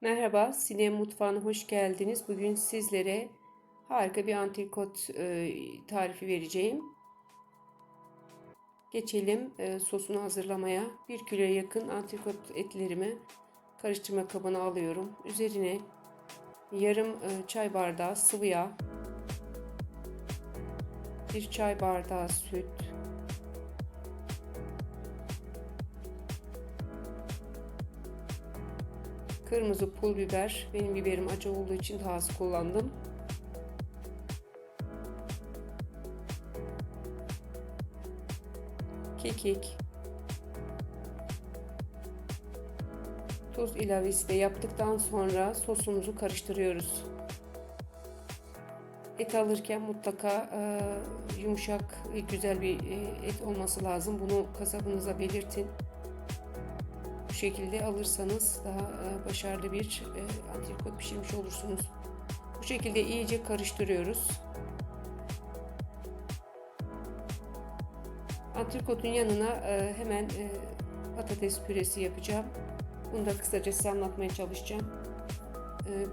Merhaba, Sinem Mutfağı'na hoş geldiniz. Bugün sizlere harika bir antrikot e, tarifi vereceğim. Geçelim e, sosunu hazırlamaya. 1 kiloya yakın antrikot etlerimi karıştırma kabına alıyorum. Üzerine yarım e, çay bardağı sıvı yağ, 1 çay bardağı süt, Kırmızı pul biber. Benim biberim acı olduğu için daha az kullandım. Kekik. Tuz ilavesi de yaptıktan sonra sosumuzu karıştırıyoruz. Et alırken mutlaka e, yumuşak, güzel bir e, et olması lazım. Bunu kasabınıza belirtin şekilde alırsanız daha e, başarılı bir e, antrikot pişirmiş olursunuz. Bu şekilde iyice karıştırıyoruz. Antrikotun yanına e, hemen patates püresi yapacağım. Bunu da kısaca size anlatmaya çalışacağım.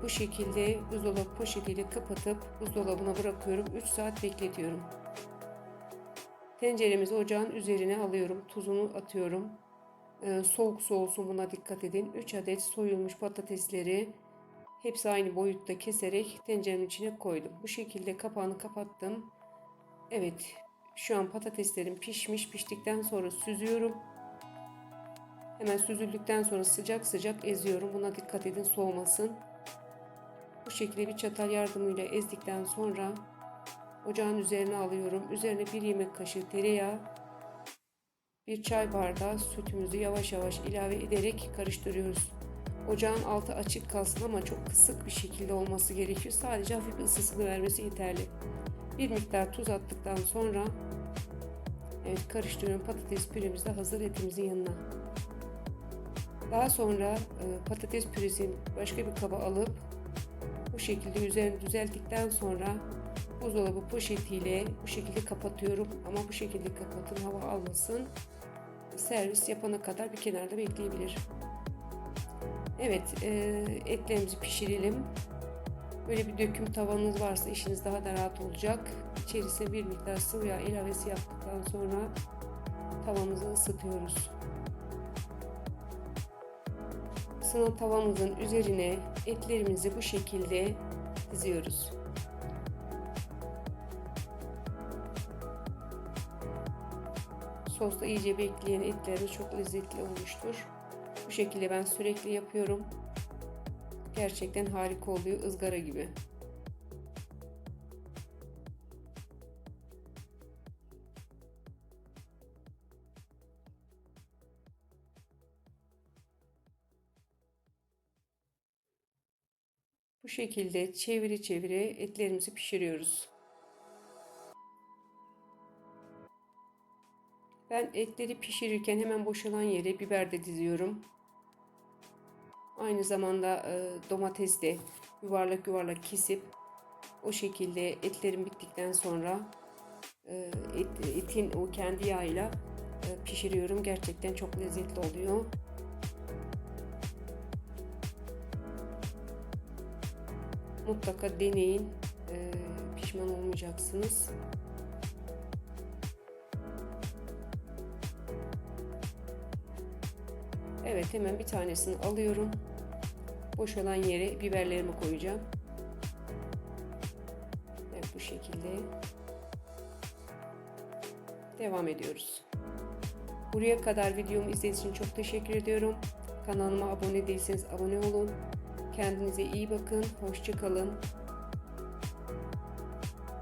Bu şekilde buzdolabı poşetiyle kapatıp buzdolabına bırakıyorum. 3 saat bekletiyorum. Tenceremizi ocağın üzerine alıyorum. Tuzunu atıyorum. Ee, soğuk su olsun buna dikkat edin. 3 adet soyulmuş patatesleri hepsi aynı boyutta keserek tencerenin içine koydum. Bu şekilde kapağını kapattım. Evet şu an patateslerim pişmiş. Piştikten sonra süzüyorum. Hemen süzüldükten sonra sıcak sıcak eziyorum. Buna dikkat edin soğumasın. Bu şekilde bir çatal yardımıyla ezdikten sonra ocağın üzerine alıyorum. Üzerine bir yemek kaşığı tereyağı bir çay bardağı sütümüzü yavaş yavaş ilave ederek karıştırıyoruz. Ocağın altı açık kalsın ama çok kısık bir şekilde olması gerekiyor. Sadece hafif ısısını vermesi yeterli. Bir miktar tuz attıktan sonra evet karıştırıyorum. Patates püremiz de hazır etimizin yanına. Daha sonra e, patates püresini başka bir kaba alıp bu şekilde üzerini düzelttikten sonra buzdolabı poşetiyle bu şekilde kapatıyorum. Ama bu şekilde kapatın hava almasın servis yapana kadar bir kenarda bekleyebilir. Evet e, etlerimizi pişirelim. Böyle bir döküm tavanınız varsa işiniz daha da rahat olacak. İçerisine bir miktar sıvı yağ ilavesi yaptıktan sonra tavamızı ısıtıyoruz. Isınan tavamızın üzerine etlerimizi bu şekilde diziyoruz. Sosta iyice bekleyen etlerimiz çok lezzetli olmuştur. Bu şekilde ben sürekli yapıyorum. Gerçekten harika oluyor ızgara gibi. Bu şekilde çeviri çeviri etlerimizi pişiriyoruz. Ben etleri pişirirken hemen boşalan yere biber de diziyorum. Aynı zamanda e, domates de yuvarlak yuvarlak kesip o şekilde etlerim bittikten sonra e, et, etin o kendi yağıyla e, pişiriyorum. Gerçekten çok lezzetli oluyor. Mutlaka deneyin. E, pişman olmayacaksınız. Evet hemen bir tanesini alıyorum. Boşalan yere biberlerimi koyacağım. Evet bu şekilde. Devam ediyoruz. Buraya kadar videomu izlediğiniz için çok teşekkür ediyorum. Kanalıma abone değilseniz abone olun. Kendinize iyi bakın. Hoşçakalın.